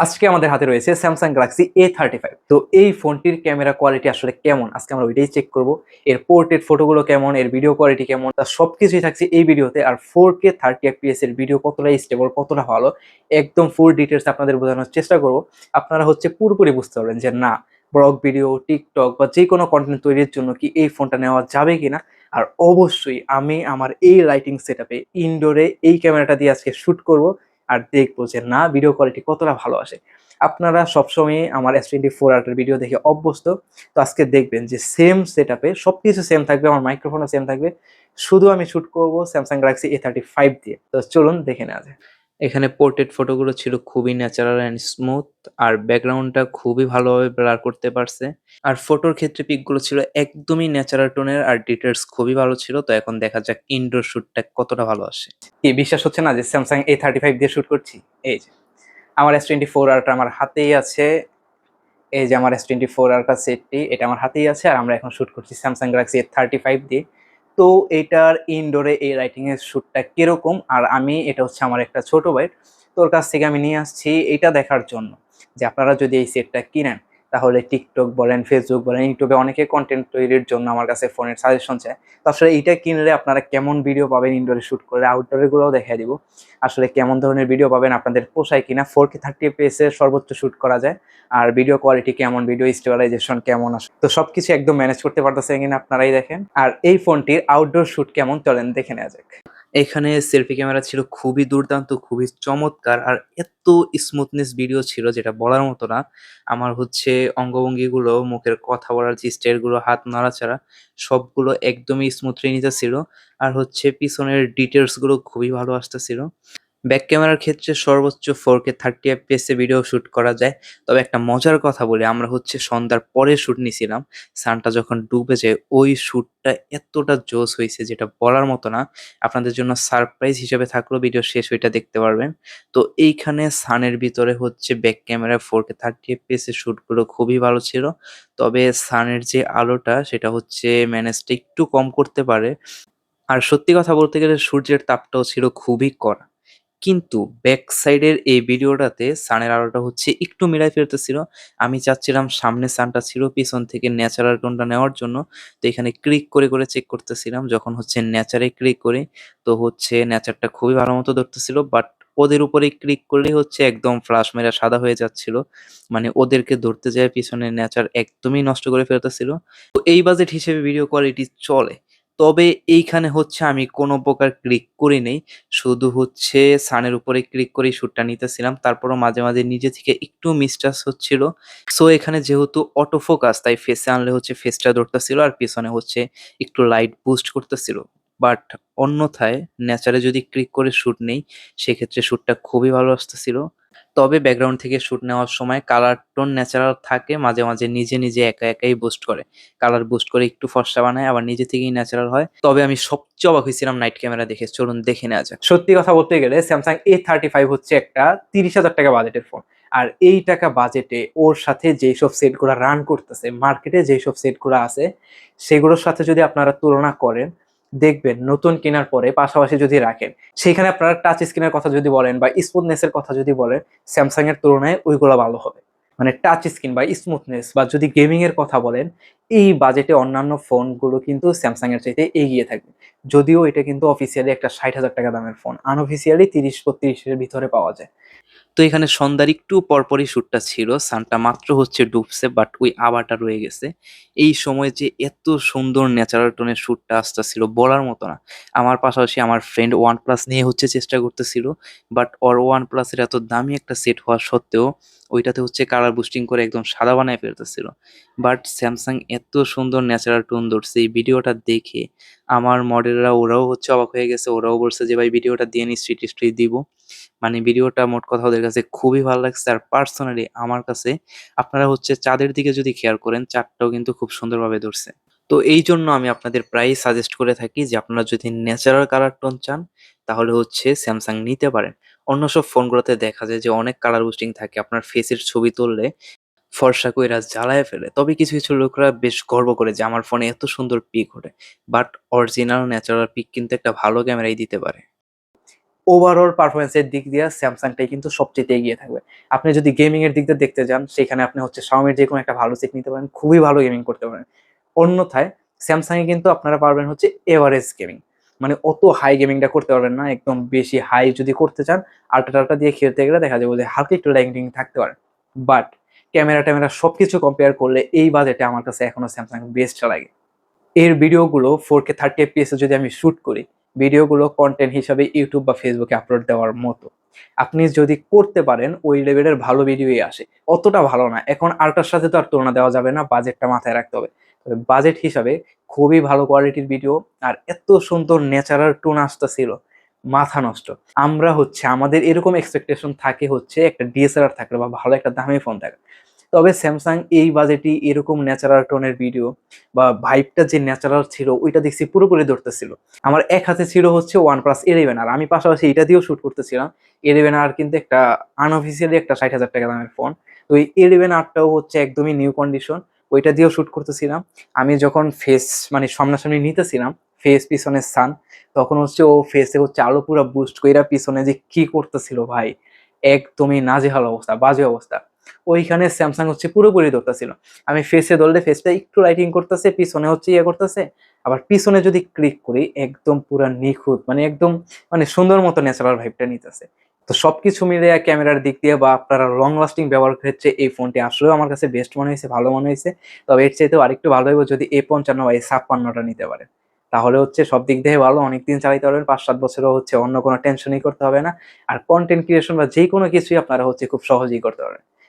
আজকে আমাদের হাতে রয়েছে Samsung Galaxy A thirty five তো এই ফোনটির ক্যামেরা কোয়ালিটি আসলে কেমন? আজকে আমরা ওইটাই চেক করব। এর পোর্ট্রেট ফটোগুলো কেমন? এর ভিডিও কোয়ালিটি কেমন? তা সবকিছুই থাকছে এই ভিডিওতে আর ফোর কে থার্টি এফপিএস এর ভিডিও কতটা স্টেবল কতটা ভালো, একদম ফুল ডিটেলস আপনাদের বোঝানোর চেষ্টা করব। আপনারা হচ্ছে পুরোপুরি বুঝতে পারবেন যে না ব্লগ ভিডিও টিকটক বা যে কোনো কন্টেন্ট তৈরির জন্য কি এই ফোনটা নেওয়া যাবে কিনা। আর অবশ্যই আমি আমার এই লাইটিং সেট ইনডোরে এই ক্যামেরাটা দিয়ে আজকে শ্যুট করব। আর দেখব যে, না ভিডিও কোয়ালিটি কতটা ভালো আসে। আপনারা সবসময় আমার এস টোয়েন্টি ফোর আর্টের ভিডিও দেখে অভ্যস্ত। তো আজকে দেখবেন যে সেম সেট আপে সব কিছু সেম থাকবে, আমার মাইক্রোফোনও সেম থাকবে। শুধু আমি শ্যুট করব Samsung Galaxy A thirty five দিয়ে। তো চলুন দেখে নেওয়া যায় এখানে পোর্ট্রেট ফটোগুলো ছিল খুবই ন্যাচারাল অ্যান্ড স্মুথ আর ব্যাকগ্রাউন্ডটা খুবই ভালোভাবে ব্লার করতে পারছে। আর ফটোর ক্ষেত্রে পিকগুলো ছিল একদমই ন্যাচারাল টোনের আর ডিটেলস খুবই ভালো ছিল, তো এখন দেখা যাক ইনডোর শ্যুটটা কতটা ভালো আসে। কি বিশ্বাস হচ্ছে না যে স্যামসাং এ থার্টি ফাইভ দিয়ে শ্যুট করছি? এই যে, আমার এস টোয়েন্টি ফোর আরটা আমার হাতেই আছে। এই যে আমার এস টোয়েন্টি ফোর আরটা সেটটি এটা আমার হাতেই আছে, আর আমরা এখন শ্যুট করছি Samsung Galaxy A thirty five দিয়ে। তো এটার ইনডোরে এই রাইটিংয়ের শ্যুটটা কীরকম? আর আমি, এটা হচ্ছে আমার একটা ছোট ভাই তোর কাছ থেকে আমি নিয়ে আসছি এটা দেখার জন্য যে আপনারা যদি এই সেটটা কিনেন তাহলে টিকটক বলেন ফেসবুক বলেন ইউটিউবে অনেকে কন্টেন্ট তৈরির জন্য আমার কাছে ফোনের সাজেশন চায়। তো আসলে এইটা কিনলে আপনারা কেমন ভিডিও পাবেন ইনডোরে শ্যুট করে আউটডোরে গুলোও দেখাই দিব। আসলে কেমন ধরনের ভিডিও পাবেন, আপনাদের পোষায় কিনা ফোর কে থার্টি এর সর্বোচ্চ শ্যুট করা যায়। আর ভিডিও কোয়ালিটি কেমন ভিডিও স্টেবিলাইজেশন কেমন আসে তো সবকিছু একদম ম্যানেজ করতে পারতেছে কিনা আপনারাই দেখেন। আর এই ফোনটির আউটডোর শ্যুট কেমন, চলেন দেখে নেওয়া যাক। এখানে সেলফি ক্যামেরা ছিল খুবই দুর্দান্ত, খুবই চমৎকার আর এত স্মুথনেস ভিডিও ছিল যেটা বলার মতো না। আমার হচ্ছে অঙ্গভঙ্গিগুলো, মুখের কথা বলার যে স্টাইলগুলো হাত নাড়াচাড়া, সবগুলো একদমই স্মুথলি নিতেছিল আর হচ্ছে পিছনের ডিটেলসগুলো খুবই ভালো আসতেছিল। ব্যাক ক্যামেরার ক্ষেত্রে সর্বোচ্চ four K thirty FPS video shoot করা যায়। তবে একটা মজার কথা বলি, আমরা হচ্ছে সন্ধ্যার পরে শুট নিছিলাম। সানটা যখন ডুবে যায়, ওই শুটটা এতটা জোস হয়েছে যেটা বলার মতো না। আপনাদের জন্য সারপ্রাইজ হিসেবে থাকলেও ভিডিও শেষ ওইটা দেখতে পারবেন। তো এইখানে সানের ভিতরে হচ্ছে back camera four K thirty FPS এর শুটগুলো খুবই ভালো ছিল। তবে সানের যে আলোটা, সেটা হচ্ছে ম্যানেজটা একটু কম করতে পারে। আর সত্যি কথা বলতে গেলে সূর্যের তাপটাও ছিল খুবই কড়া। কিন্তু ব্যাক সাইডের এই ভিডিওটাতে সানের আলোটা হচ্ছে একটু মিলাই ফেলতেছিল। আমি চাচ্ছিলাম সামনে সানটা ছিল, পিছন থেকে ন্যাচারাল টোনটা নেওয়ার জন্য। তো এখানে ক্লিক করে করে চেক করতেছিলাম, যখন হচ্ছে ন্যাচারে ক্লিক করি, তো হচ্ছে ন্যাচারটা খুবই ভালো মতো ধরতেছিল বাট ওদের উপরে ক্লিক করলেই হচ্ছে একদম ফ্লাশ মেরা সাদা হয়ে যাচ্ছিল। মানে ওদেরকে ধরতে যায় পিছনে নেচার একদমই নষ্ট করে ফেলতেছিল। তো এই বাজেট হিসেবে ভিডিও কোয়ালিটি চলে। তবে এইখানে হচ্ছে আমি কোনো প্রকার ক্লিক করি নেই। শুধু হচ্ছে সানের উপরে ক্লিক করে শ্যুটটা নিতেছিলাম। তারপরও মাঝে মাঝে নিজে থেকে একটু মিসটাচ হচ্ছিল। সো এখানে যেহেতু অটো ফোকাস তাই ফেসে আনলে হচ্ছে ফেসটা ধরতেছিল আর পিছনে হচ্ছে একটু লাইট বুস্ট করতেছিল। বাট অন্যথায় নেচারে যদি ক্লিক করে শ্যুট নেই, সেক্ষেত্রে শ্যুটটা খুবই ভালো আসতেছিল। তবে ব্যাকগ্রাউন্ড থেকে শ্যুট নেওয়ার সময় কালার টোন ন্যাচারাল থাকে, মাঝে মাঝে নিজে নিজে একা একাই বুস্ট করে। কালার বুস্ট করে একটু ফর্সা বানায়, আবার নিজে থেকেই ন্যাচারাল হয়। তবে আমি সবচেয়ে অবাক হয়েছিলাম নাইট ক্যামেরা দেখে, চলুন দেখে নেওয়া যাক। সত্যি কথা বলতে গেলে স্যামসাং এ থার্টি ফাইভ হচ্ছে একটা তিরিশ হাজার টাকা বাজেটের ফোন আর এই টাকা বাজেটে ওর সাথে যেই সব সেটগুলো রান করতেছে মার্কেটে যেই সব সেটগুলো আছে, সেগুলোর সাথে যদি আপনারা তুলনা করেন দেখবেন নতুন কেনার পরে পাশাপাশি যদি রাখেন সেখানে আপনারা টাচ স্ক্রিনের কথা যদি বলেন বা স্মুথনেসের কথা যদি বলেন স্যামসাং এর তুলনায় ওইগুলো ভালো হবে। মানে টাচ স্ক্রিন বা স্মুথনেস বা যদি গেমিং এর কথা বলেন, এই বাজেটে অন্যান্য ফোনগুলো কিন্তু স্যামসাং এর চাইতে এগিয়ে থাকবে। যদিও এটা কিন্তু অফিসিয়ালি একটা ষাট হাজার টাকা দামের ফোন আনঅফিসিয়ালি তিরিশ বত্রিশের ভিতরে পাওয়া যায়। তো এখানে সন্ধ্যার একটু পরপরই শ্যুটটা ছিল। সানটা মাত্র হচ্ছে ডুবছে বাট ওই আবারটা রয়ে গেছে। এই সময় যে এত সুন্দর ন্যাচারাল টোনের শ্যুটটা আসতেছিল বলার মতো না। আমার পাশাপাশি আমার ফ্রেন্ড ওয়ান প্লাস নিয়ে হচ্ছে চেষ্টা করতেছিল বাট ওর ওয়ান প্লাসের এত দামি একটা সেট হওয়া সত্ত্বেও ওইটাতে হচ্ছে কালার বুস্টিং করে একদম সাদা বানায় ফেলতেছিল। বাট স্যামসাং এত সুন্দর ন্যাচারাল টোন ধরছে এই ভিডিওটা দেখে। আমার মডেলরা ওরাও হচ্ছে অবাক হয়ে গেছে, ওরাও বলছে যে, ভাই, ভিডিওটা দিয়ে নিশ্চয়ই টিস্ট্রি দিব। মানে ভিডিওটা মোট কথা ওদের কাছে খুবই ভালো লাগছে আর পার্সোনালি আমার কাছে আপনারা হচ্ছে চাঁদের দিকে যদি খেয়াল করেন, চাঁদটাও কিন্তু খুব সুন্দরভাবে ধরছে। তো এই জন্য আমি আপনাদের প্রায় সাজেস্ট করে থাকি যে আপনারা যদি ন্যাচারাল কালার টোন চান, তাহলে হচ্ছে স্যামসাং নিতে পারেন। অন্য সব ফোনগুলোতে দেখা যায় যে অনেক কালার বুস্টিং থাকে, আপনার ফেসের ছবি তুললে ফর্সা কইরা জ্বালায় ফেলে। তবে কিছু কিছু লোকরা বেশ গর্ব করে যে আমার ফোনে এত সুন্দর পিক ওঠে বাট অরিজিনাল ন্যাচারাল পিক কিন্তু একটা ভালো ক্যামেরাই দিতে পারে। ওভারঅল পারফরমেন্সের দিক দিয়ে স্যামসাংটাই কিন্তু সবচেয়ে এগিয়ে থাকবে। আপনি যদি গেমিং এর দিক দিয়ে দেখতে যান, সেখানে আপনি হচ্ছে শাওমির যে কোনো একটা ভালো সেট নিতে পারেন, খুবই ভালো গেমিং করতে পারেন। অন্যথায় স্যামসাংয়ে কিন্তু আপনারা পারবেন হচ্ছে এভারেজ গেমিং মানে অত হাই গেমিংটা করতে পারবেন না, একদম বেশি হাই যদি করতে চান আল্ট্রা টাল্টা দিয়ে খেলতে গেলে দেখা যাবে যে হালকা একটু ল্যাগিং থাকতে পারে। বাট ক্যামেরা ট্যামেরা সব কিছু কম্পেয়ার করলে এই বাজেটে আমার কাছে এখনও স্যামসাং বেস্ট লাগে। এর ভিডিওগুলো ফোর কে থার্টি এফপিএসে যদি আমি শ্যুট করি ভিডিওগুলো কন্টেন্ট হিসাবে ইউটিউব বা ফেসবুকে আপলোড দেওয়ার মতো। আপনি যদি করতে পারেন, ওই লেভেলের ভালো ভিডিওই আসে। অতটা ভালো না। এখন আল্ট্রার সাথে তো আর তুলনা দেওয়া যাবে না বাজেটটা মাথায় রাখতে হবে। তবে বাজেট হিসাবে খুবই ভালো কোয়ালিটির ভিডিও আর এত সুন্দর ন্যাচারাল টোন আসতেছিল, মাথা নষ্ট। আমরা হচ্ছে, আমাদের এরকম এক্সপেকটেশন থাকে হচ্ছে, একটা ডিএসএলআর থাকলে বা ভালো একটা দামি ফোন থাকে তবে স্যামসাং এই বাজেটই এরকম ন্যাচারাল টোনের ভিডিও বা ভাইবটা যে ন্যাচারাল ছিল, ওইটা দেখছি পুরোপুরি ধরতেছিল। আমার এক হাতে ছিল হচ্ছে ওয়ান প্লাস ইলেভেন আর আমি পাশাপাশি এটা দিয়েও শ্যুট করতেছিলাম। ইলেভেন আর কিন্তু একটা আনঅফিসিয়ালি একটা ষাট হাজার টাকা দামের ফোন তো এই ইলেভেন আরটাও হচ্ছে একদমই নিউ কন্ডিশন ওইটা দিয়েও শ্যুট করতেছিলাম। আমি যখন ফেস মানে সামনাসামনি নিতেছিলাম ফেস পিছনের সান তখন হচ্ছে ও ফেসে হচ্ছে আলো পুরো বুস্ট কইরা পিছনে যে কি করতেছিল ভাই, একদমই নাজেহাল অবস্থা, বাজে অবস্থা। ওইখানে স্যামসাং হচ্ছে পুরোপুরি ধরতেছিল। আমি ফেসে ধরলে ফেসটা একটু লাইটিং করতেছে, পিছনে হচ্ছে ইয়ে করতেছে। আবার পিছনে যদি ক্লিক করি, একদম পুরো নিখুঁত মানে একদম মানে সুন্দর মতো ন্যাচারাল ভাইবটা নিতেছে। তো সবকিছু মিলে ক্যামেরার দিক দিয়ে বা আপনারা লং লাস্টিং ব্যবহার ক্ষেত্রে এই ফোনটি আসলেও আমার কাছে বেস্ট মনে হয়েছে, ভালো মনে হয়েছে। তবে এর চাইতেও আরেকটু ভালো হইব যদি এ পঞ্চান্ন বা এ ছাপ্পান্নটা নিতে পারে। তাহলে হচ্ছে সব দিক দিয়ে ভালো, অনেকদিন চালাইতে পারবেন পাঁচ সাত বছরও হচ্ছে অন্য কোনো টেনশনই করতে হবে না। আর কন্টেন্ট ক্রিয়েশন বা যে কোনো কিছুই আপনারা হচ্ছে খুব সহজেই করতে পারবেন।